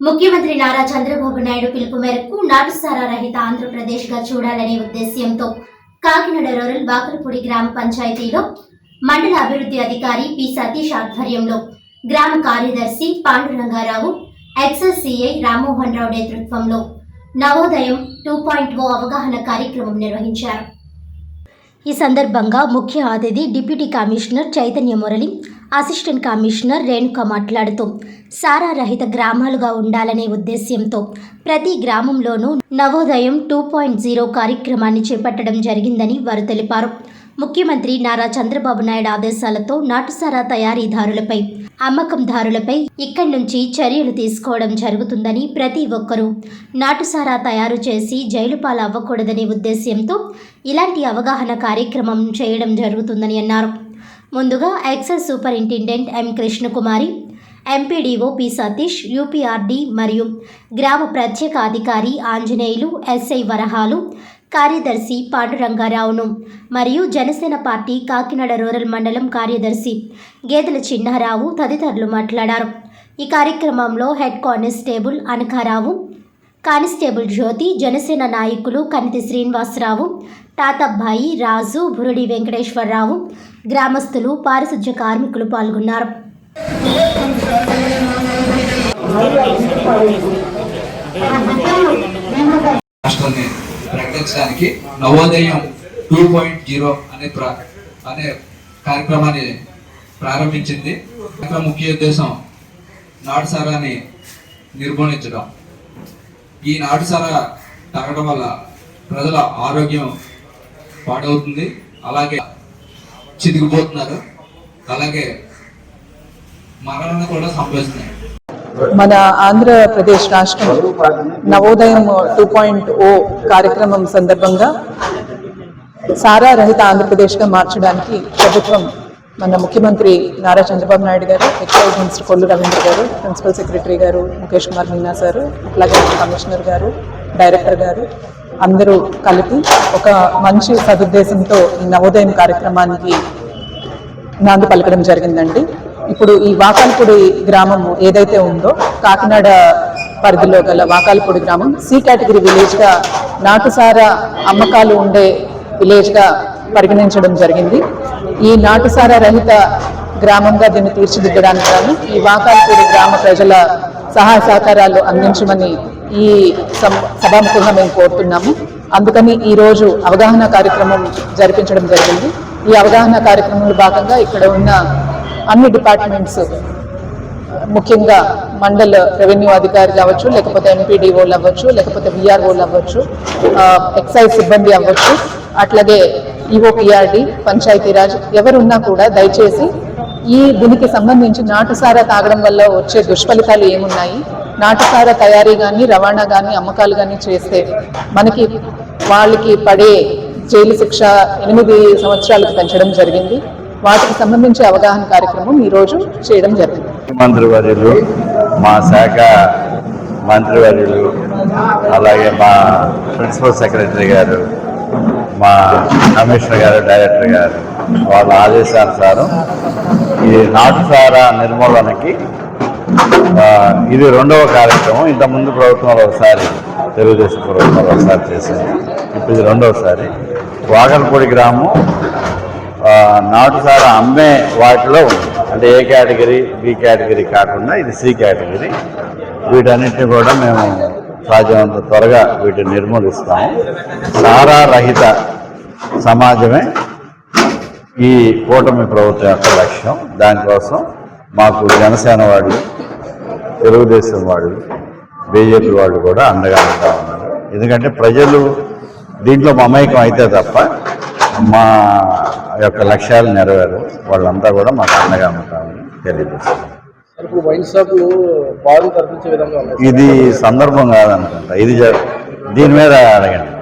ముఖ్యమంత్రి నారా చంద్రబాబు నాయుడు పిలుపు మేరకు నాటుసారా రహిత ఆంధ్రప్రదేశ్గా చూడాలనే ఉద్దేశ్యంతో కాకినాడ రూరల్ బాకలపూడి గ్రామ పంచాయతీలో మండల అభివృద్ధి అధికారి పి సతీష్ ఆధ్వర్యంలో గ్రామ కార్యదర్శి పాండురంగారావు ఎక్సెస్ సిఐ రామ్మోహన్ రావు నేతృత్వంలో నవోదయం టూ పాయింట్ ఓ అవగాహన కార్యక్రమం నిర్వహించారు. ఈ సందర్భంగా ముఖ్య అతిథి deputy commissioner Chaitanya Murali assistant commissioner Renuka మాట్లాడుతూ సారా రహిత గ్రామాలుగా ఉండాలనే ఉద్దేశ్యంతో ప్రతి గ్రామంలోనూ నవోదయం టూ పాయింట్ జీరో కార్యక్రమాన్ని చేపట్టడం జరిగిందని వారు తెలిపారు. ముఖ్యమంత్రి నారా చంద్రబాబు నాయుడు ఆదేశాలతో నాటుసారా తయారీదారులపై అమ్మకందారులపై ఇక్కడి నుంచి చర్యలు తీసుకోవడం జరుగుతుందని ప్రతి ఒక్కరూ నాటుసారా తయారు చేసి జైలు పాలు అవ్వకూడదనే ఉద్దేశ్యంతో ఇలాంటి అవగాహన కార్యక్రమం చేయడం జరుగుతుందని అన్నారు. ముందుగా excise superintendent M Krishnakumari MPDO P Satish UPRD మరియు గ్రామ ప్రత్యేక అధికారి ఆంజనేయులు ఎస్ఐ వరహాలు కార్యదర్శి పాండురంగారావును మరియు జనసేన పార్టీ కాకినాడ రూరల్ మండలం కార్యదర్శి గేదెల చిన్నారావు తదితరులు మాట్లాడారు. ఈ కార్యక్రమంలో head constable Anakarao constable Jyothi Janasena నాయకులు కనితి శ్రీనివాసరావు తాతబ్బాయి రాజు బురుడి వెంకటేశ్వరరావు గ్రామస్తులు పారిశుధ్య కార్మికులు పాల్గొన్నారు. ప్రకటించడానికి నవోదయం టూ పాయింట్ జీరో అనే ప్ర అనే కార్యక్రమాన్ని ప్రారంభించింది. ఇక్కడ ముఖ్య ఉద్దేశం నాటుసారాన్ని నిర్మూలించడం. ఈ నాటుసారా తాగడం వల్ల ప్రజల ఆరోగ్యం పాడవుతుంది. అలాగే చితికిపోతున్నారు. అలాగే మరణాలు కూడా సంభవిస్తున్నాయి. మన ఆంధ్రప్రదేశ్ రాష్ట్రం నవోదయం టూ పాయింట్ ఓ కార్యక్రమం సందర్భంగా సారా రహిత ఆంధ్రప్రదేశ్గా మార్చడానికి ప్రభుత్వం మన ముఖ్యమంత్రి నారా చంద్రబాబు నాయుడు గారు ఎక్సైజ్ మినిస్టర్ కొల్లు రవీంద్ర గారు ప్రిన్సిపల్ సెక్రటరీ గారు ముఖేష్ కుమార్ మీనా సారు అట్లాగే కమిషనర్ గారు డైరెక్టర్ గారు అందరూ కలిపి ఒక మంచి సదుద్దేశంతో ఈ నవోదయం కార్యక్రమానికి నాంది పలకడం జరిగిందండి. ఇప్పుడు ఈ వాకాలపూడి గ్రామం ఏదైతే ఉందో కాకినాడ పరిధిలో గల వాకాలపూడి గ్రామం సి కేటగిరీ విలేజ్గా నాటుసార అమ్మకాలు ఉండే విలేజ్గా పరిగణించడం జరిగింది. ఈ నాటుసార రహిత గ్రామంగా దీన్ని తీర్చిదిద్దడానికి గాను ఈ వాకాలపూడి గ్రామ ప్రజల సహాయ సహకారాలు అందించమని ఈ సం- సభాముఖంగా మేము కోరుతున్నాము. అందుకని ఈరోజు అవగాహన కార్యక్రమం జరిపించడం జరిగింది. ఈ అవగాహన కార్యక్రమంలో భాగంగా ఇక్కడ ఉన్న అన్ని డిపార్ట్మెంట్స్ ముఖ్యంగా మండల రెవెన్యూ అధికారులు అవ్వచ్చు లేకపోతే ఎంపీడీఓలు అవ్వచ్చు లేకపోతే విఆర్ఓలు అవ్వచ్చు ఎక్సైజ్ సిబ్బంది అవ్వచ్చు అట్లాగే ఈఓపిఆర్డి పంచాయతీరాజ్ ఎవరున్నా కూడా దయచేసి ఈ దీనికి సంబంధించి నాటుసారా తాగడం వల్ల వచ్చే దుష్ఫలితాలు ఏమున్నాయి? నాటుసారా తయారీ కానీ రవాణా కానీ అమ్మకాలు కానీ చేస్తే మనకి వాళ్ళకి పడే జైలు శిక్ష ఎనిమిది సంవత్సరాలకు పెంచడం జరిగింది. వాటికి సంబంధించి అవగాహన కార్యక్రమం ఈరోజు చేయడం జరిగింది. మంత్రివర్యులు మా శాఖ మంత్రివర్యులు అలాగే మా ప్రిన్సిపల్ సెక్రటరీ గారు మా కమిషనర్ గారు డైరెక్టర్ గారు వాళ్ళ ఆదేశానుసారం ఈ నాటుసార నిర్మూలనకి ఇది రెండవ కార్యక్రమం. ఇంతకుముందు ముందు ప్రభుత్వంలో ఒకసారి తెలుగుదేశం ప్రభుత్వంలో ఒకసారి చేసింది ఇప్పుడు ఇది రెండవసారి. వాగల్పూడి గ్రామం నాటుసారా అమ్మే వాటిలో ఉంది. అంటే ఏ కేటగిరీ బి కేటగిరీ కాకుండా ఇది సి కేటగిరీ. వీటన్నిటిని కూడా మేము సాధ్యమంత త్వరగా వీటిని నిర్మూలిస్తాము. సారా రహిత సమాజమే ఈ కూటమి ప్రభుత్వం యొక్క లక్ష్యం. దానికోసం మాకు జనసేన వాళ్ళు తెలుగుదేశం వాళ్ళు బీజేపీ వాళ్ళు కూడా అండగా ఉంటా ఉన్నారు. ఎందుకంటే ప్రజలు దీంట్లో మమైకం అయితే తప్ప మా యొక్క లక్ష్యాలు నెరవేరు. వాళ్ళంతా కూడా మాకు అండగా ఉంటామని ఉన్నాయి. ఇది సందర్భం కాదనుకుంటా. ఇది దీని మీద అడగండి.